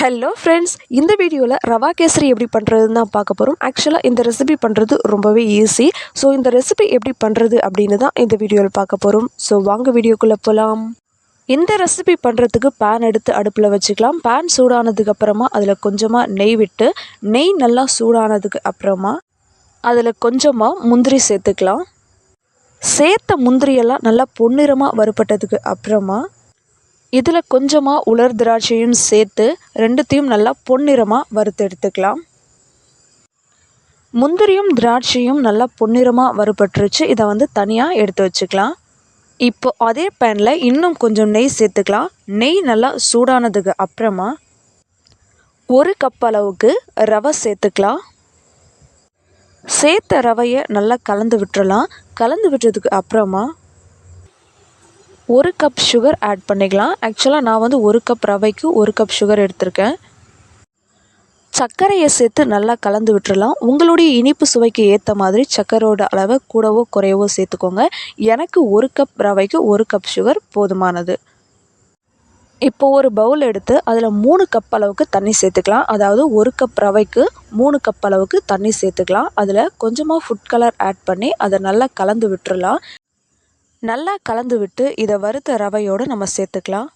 Hello friends இந்த வீடியோவில் ரவா கேசரி எப்படி பண்ணுறதுன்னு தான் பார்க்க போகிறோம் ஆக்சுவலாக இந்த ரெசிபி பண்ணுறது ரொம்பவே ஈஸி ஸோ இந்த ரெசிபி எப்படி பண்ணுறது அப்படின்னு தான் இந்த வீடியோவில் பார்க்க போகிறோம் ஸோ வாங்க வீடியோக்குள்ளே போகலாம் இந்த ரெசிபி பண்ணுறதுக்கு பேன் எடுத்து அடுப்பில் வச்சுக்கலாம். பேன் சூடானதுக்கு அப்புறமா அதில் கொஞ்சமாக நெய் விட்டு நெய் நல்லா சூடானதுக்கு அப்புறமா அதில் கொஞ்சமாக முந்திரி சேர்த்துக்கலாம். சேர்த்த முந்திரியெல்லாம் நல்லா பொன்னிறமாக வறுப்பட்டதுக்கு அப்புறமா இதில் கொஞ்சமாக உலர் திராட்சையும் சேர்த்து ரெண்டுத்தையும் நல்லா பொன்னிறமாக வறுத்து எடுத்துக்கலாம். முந்திரியும் திராட்சையும் நல்லா பொன்னிறமாக வறுபட்டுருச்சு. இதை வந்து தனியாக எடுத்து வச்சுக்கலாம். இப்போ அதே பேனில் இன்னும் கொஞ்சம் நெய் சேர்த்துக்கலாம். நெய் நல்லா சூடானதுக்கு அப்புறமா ஒரு கப் அளவுக்கு ரவை சேர்த்துக்கலாம். சேர்த்த ரவையை நல்லா கலந்து விட்டுறலாம். கலந்து விட்டதுக்கு அப்புறமா ஒரு கப் சுகர் ஆட் பண்ணிக்கலாம். ஆக்சுவலாக நான் வந்து ஒரு கப் ரவைக்கு ஒரு கப் சுகர் எடுத்திருக்கேன். சர்க்கரையை சேர்த்து நல்லா கலந்து விட்டுறலாம். உங்களுடைய இனிப்பு சுவைக்கு ஏற்ற மாதிரி சர்க்கரையோட அளவை கூடவோ குறையவோ சேர்த்துக்கோங்க. எனக்கு ஒரு கப் ரவைக்கு ஒரு கப் சுகர் போதுமானது. இப்போ ஒரு பவுல் எடுத்து அதில் மூணு கப் அளவுக்கு தண்ணி சேர்த்துக்கலாம். அதாவது ஒரு கப் ரவைக்கு மூணு கப் அளவுக்கு தண்ணி சேர்த்துக்கலாம். அதில் கொஞ்சமாக ஃபுட் கலர் ஆட் பண்ணி அதை நல்லா கலந்து விட்டுறலாம். நல்லா கலந்து விட்டு இதை வறுத்த ரவையோடு நம்ம சேர்த்துக்கலாம்.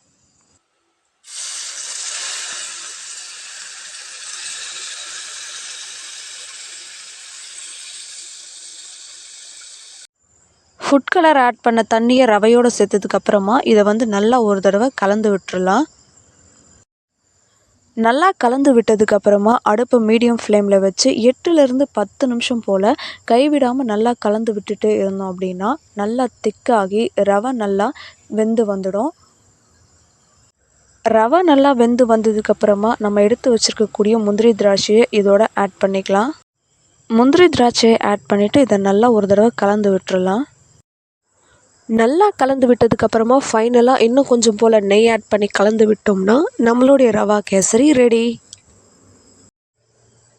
ஃபுட் கலர் ஆட் பண்ண தண்ணியை ரவையோடு சேர்த்ததுக்கப்புறமா இதை வந்து நல்லா ஒரு தடவை கலந்து விட்டுறலாம். நல்லா கலந்து விட்டதுக்கப்புறமா அடுப்பை மீடியம் ஃப்ளேமில் வச்சு எட்டுலேருந்து பத்து நிமிஷம் போல் கைவிடாமல் நல்லா கலந்து விட்டுட்டு இருந்தோம் அப்படின்னா நல்லா திக்காகி ரவை நல்லா வெந்து வந்துடும். ரவை நல்லா வெந்து வந்ததுக்கப்புறமா நம்ம எடுத்து வச்சுருக்கக்கூடிய முந்திரி திராட்சையை இதோட ஆட் பண்ணிக்கலாம். முந்திரி திராட்சையை ஆட் பண்ணிவிட்டு இதை நல்லா ஒரு தடவை கலந்து விட்டுடலாம் நல்லா கலந்து விட்டதுக்கப்புறமா ஃபைனலாக இன்னும் கொஞ்சம் போல் நெய் ஆட் பண்ணி கலந்து விட்டோம்னா நம்மளுடைய ரவா கேசரி ரெடி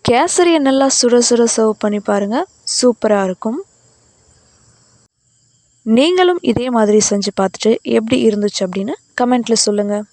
கேசரியை நல்லா சுட சுட சர்வ் பண்ணி பாருங்கள் சூப்பராக இருக்கும். நீங்களும் இதே மாதிரி செஞ்சு பார்த்துட்டு எப்படி இருந்துச்சு அப்படின்னு கமெண்ட்டில் சொல்லுங்கள்